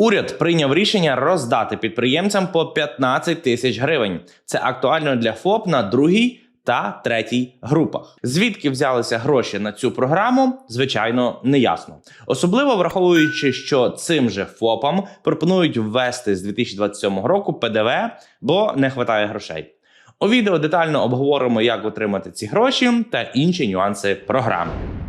Уряд прийняв рішення роздати підприємцям по 15 тисяч гривень. Це актуально для ФОП на другій та третій групах. Звідки взялися гроші на цю програму? Звичайно, не ясно. Особливо враховуючи, що цим же ФОПам пропонують ввести з 2027 року ПДВ, бо не вистачає грошей. У відео детально обговоримо, як отримати ці гроші та інші нюанси програми.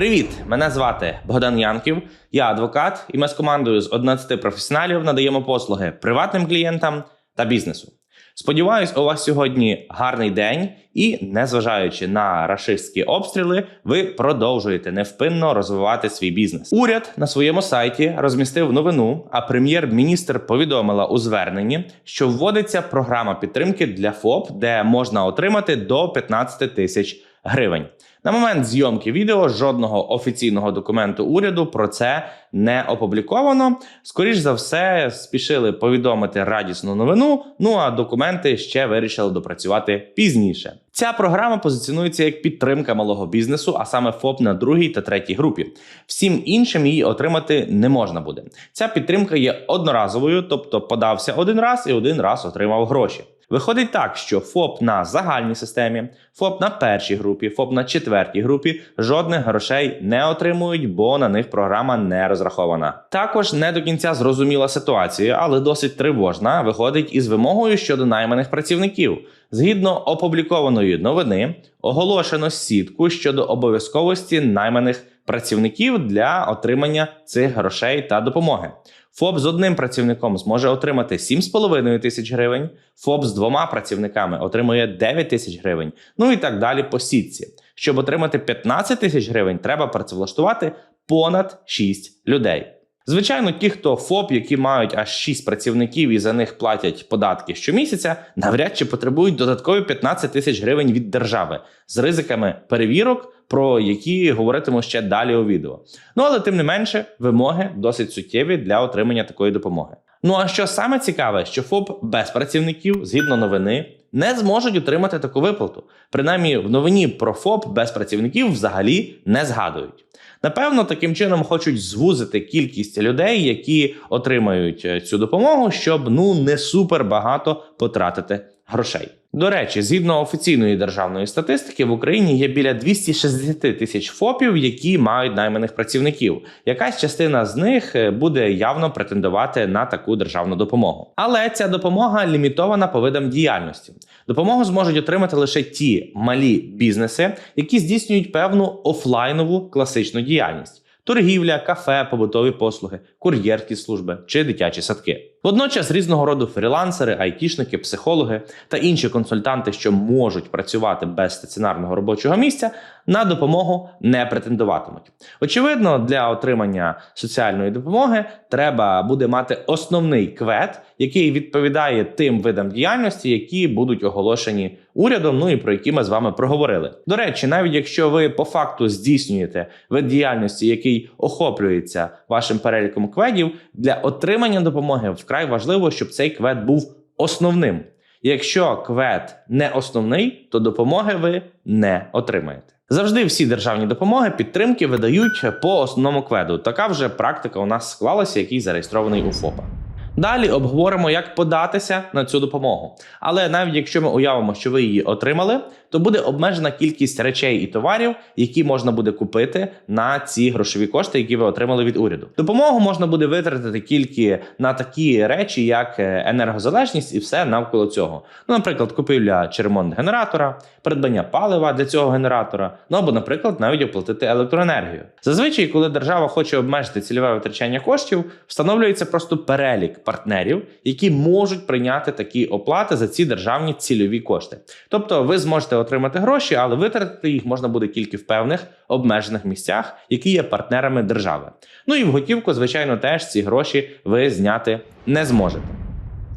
Привіт! Мене звати Богдан Янків. Я адвокат, і ми з командою з 11 професіоналів надаємо послуги приватним клієнтам та бізнесу. Сподіваюсь, у вас сьогодні гарний день, і незважаючи на рашистські обстріли, ви продовжуєте невпинно розвивати свій бізнес. Уряд на своєму сайті розмістив новину, а прем'єр-міністр повідомила у зверненні, що вводиться програма підтримки для ФОП, де можна отримати до 15 тисяч гривень. На момент зйомки відео жодного офіційного документу уряду про це не опубліковано. Скоріш за все, спішили повідомити радісну новину. Ну а документи ще вирішили допрацювати пізніше. Ця програма позиціонується як підтримка малого бізнесу, а саме ФОП на другій та третій групі. Всім іншим її отримати не можна буде. Ця підтримка є одноразовою, тобто подався один раз і один раз отримав гроші. Виходить так, що ФОП на загальній системі, ФОП на першій групі, ФОП на четвертій групі жодних грошей не отримують, бо на них програма не розрахована. Також не до кінця зрозуміла ситуація, але досить тривожна. Виходить із вимогою щодо найманих працівників. Згідно опублікованої новини, оголошено сітку щодо обов'язковості найманих працівників для отримання цих грошей та допомоги. ФОП з одним працівником зможе отримати 7,5 тисяч гривень, ФОП з двома працівниками отримує 9 тисяч гривень, ну і так далі по сітці. Щоб отримати 15 тисяч гривень, треба працевлаштувати понад 6 людей. Звичайно, ті, хто ФОП, які мають аж 6 працівників і за них платять податки щомісяця, навряд чи потребують додаткові 15 тисяч гривень від держави з ризиками перевірок, про які говоритиму ще далі у відео. Ну але тим не менше, вимоги досить суттєві для отримання такої допомоги. Ну а що саме цікаве, що ФОП без працівників, згідно новини, не зможуть отримати таку виплату. Принаймні, в новині про ФОП без працівників взагалі не згадують. Напевно, таким чином хочуть звузити кількість людей, які отримають е, цю допомогу, щоб ну не супер багато потратити грошей. До речі, згідно офіційної державної статистики, в Україні є біля 260 тисяч ФОПів, які мають найманих працівників. Якась частина з них е, буде явно претендувати на таку державну допомогу. Але ця допомога лімітована по видам діяльності. Допомогу зможуть отримати лише ті малі бізнеси, які здійснюють певну офлайнову класичну діяльність. Торгівля, кафе, побутові послуги, кур'єрські служби чи дитячі садки. Водночас різного роду фрілансери, айтішники, психологи та інші консультанти, що можуть працювати без стаціонарного робочого місця, на допомогу не претендуватимуть. Очевидно, для отримання соціальної допомоги треба буде мати основний квет, який відповідає тим видам діяльності, які будуть оголошені урядом, ну і про які ми з вами проговорили. До речі, навіть якщо ви по факту здійснюєте вид діяльності, який охоплюється вашим переліком кведів, для отримання допомоги вкрай важливо, щоб цей квет був основним. Якщо квет не основний, то допомоги ви не отримаєте. Завжди всі державні допомоги підтримки видають по основному кведу. Така вже практика у нас склалася, який зареєстрований у ФОПа. Далі обговоримо, як податися на цю допомогу. Але навіть якщо ми уявимо, що ви її отримали, то буде обмежена кількість речей і товарів, які можна буде купити на ці грошові кошти, які ви отримали від уряду. Допомогу можна буде витратити тільки на такі речі, як е, енергозалежність, і все навколо цього. Ну, наприклад, купівля чи ремонт генератора, придбання палива для цього генератора, ну або, наприклад, навіть оплатити електроенергію. Зазвичай, коли держава хоче обмежити цільове витрачання коштів, встановлюється просто перелік партнерів, які можуть прийняти такі оплати за ці державні цільові кошти. Тобто, ви зможете отримати гроші, але витратити їх можна буде тільки в певних обмежених місцях, які є партнерами держави. Ну і в готівку, звичайно, теж ці гроші ви зняти не зможете.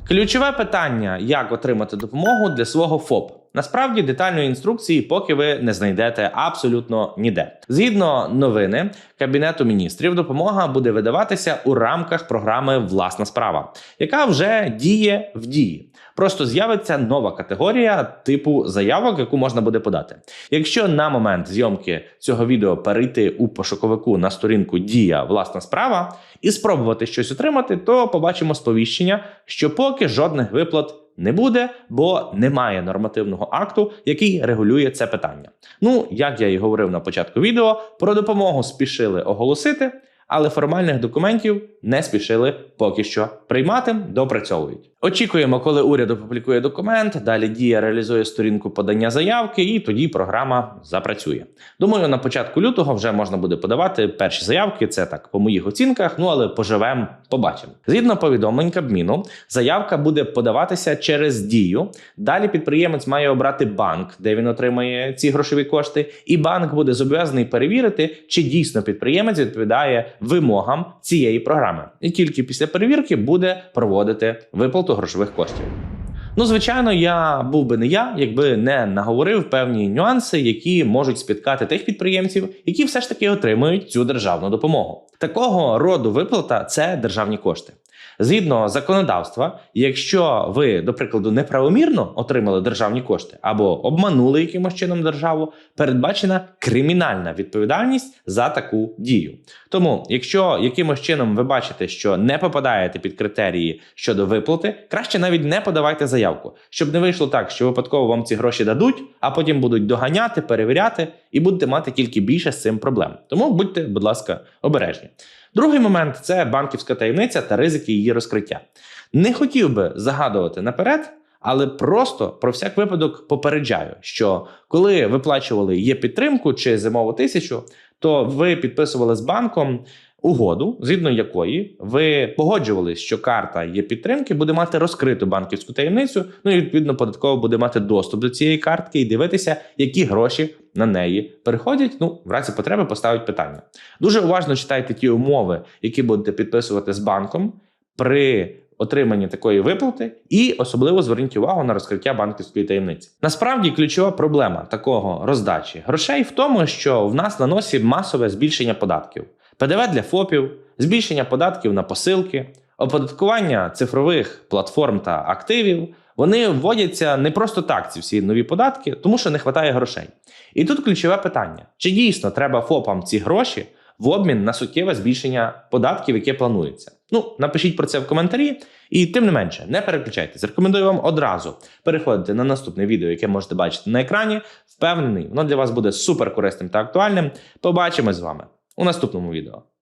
Ключове питання, як отримати допомогу для свого ФОП. Насправді детальної інструкції, поки ви не знайдете абсолютно ніде. Згідно новини Кабінету міністрів, допомога буде видаватися у рамках програми Власна справа, яка вже діє в дії. Просто з'явиться нова категорія типу заявок, яку можна буде подати. Якщо на момент зйомки цього відео перейти у пошуковику на сторінку Дія власна справа і спробувати щось отримати, то побачимо сповіщення, що поки жодних виплат не буде, бо немає нормативного акту, який регулює це питання. Ну, як я і говорив на початку відео, про допомогу спішили оголосити, але формальних документів не спішили поки що приймати, допрацьовують. Очікуємо, коли уряд опублікує документ. Далі дія реалізує сторінку подання заявки, і тоді програма запрацює. Думаю, на початку лютого вже можна буде подавати перші заявки. Це так по моїх оцінках. Ну але поживемо, побачимо. Згідно повідомлень Кабміну, заявка буде подаватися через дію. Далі підприємець має обрати банк, де він отримає ці грошові кошти, і банк буде зобов'язаний перевірити, чи дійсно підприємець відповідає вимогам цієї програми. І тільки після перевірки буде проводити виплату грошових коштів. Ну, звичайно, я був би не я, якби не наговорив певні нюанси, які можуть спіткати тих підприємців, які все ж таки отримують цю державну допомогу. Такого роду виплата це державні кошти. Згідно законодавства, якщо ви, до прикладу, неправомірно отримали державні кошти або обманули якимось чином державу, передбачена кримінальна відповідальність за таку дію. Тому, якщо якимось чином ви бачите, що не попадаєте під критерії щодо виплати, краще навіть не подавайте заявку, щоб не вийшло так, що випадково вам ці гроші дадуть, а потім будуть доганяти, перевіряти і будете мати тільки більше з цим проблем. Тому будьте, будь ласка, обережні. Другий момент це банківська таємниця та ризики її розкриття. Не хотів би загадувати наперед, але просто про всяк випадок попереджаю, що коли виплачували є підтримку чи зимову тисячу, то ви підписували з банком угоду, згідно якої ви погоджувались, що карта є підтримки, буде мати розкриту банківську таємницю. Ну і відповідно податково буде мати доступ до цієї картки і дивитися, які гроші на неї переходять. Ну, в разі потреби поставить питання. Дуже уважно читайте ті умови, які будете підписувати з банком при отриманні такої виплати, і особливо зверніть увагу на розкриття банківської таємниці. Насправді ключова проблема такого роздачі грошей в тому, що в нас на носі масове збільшення податків, ПДВ для ФОПів, збільшення податків на посилки, оподаткування цифрових платформ та активів. Вони вводяться не просто так, ці всі нові податки, тому що не вистачає грошей. І тут ключове питання: чи дійсно треба ФОПам ці гроші в обмін на суттєве збільшення податків, яке планується? Ну, напишіть про це в коментарі, і тим не менше, не переключайтесь. Рекомендую вам одразу переходити на наступне відео, яке можете бачити на екрані. Впевнений, воно для вас буде супер корисним та актуальним. Побачимось з вами у наступному відео.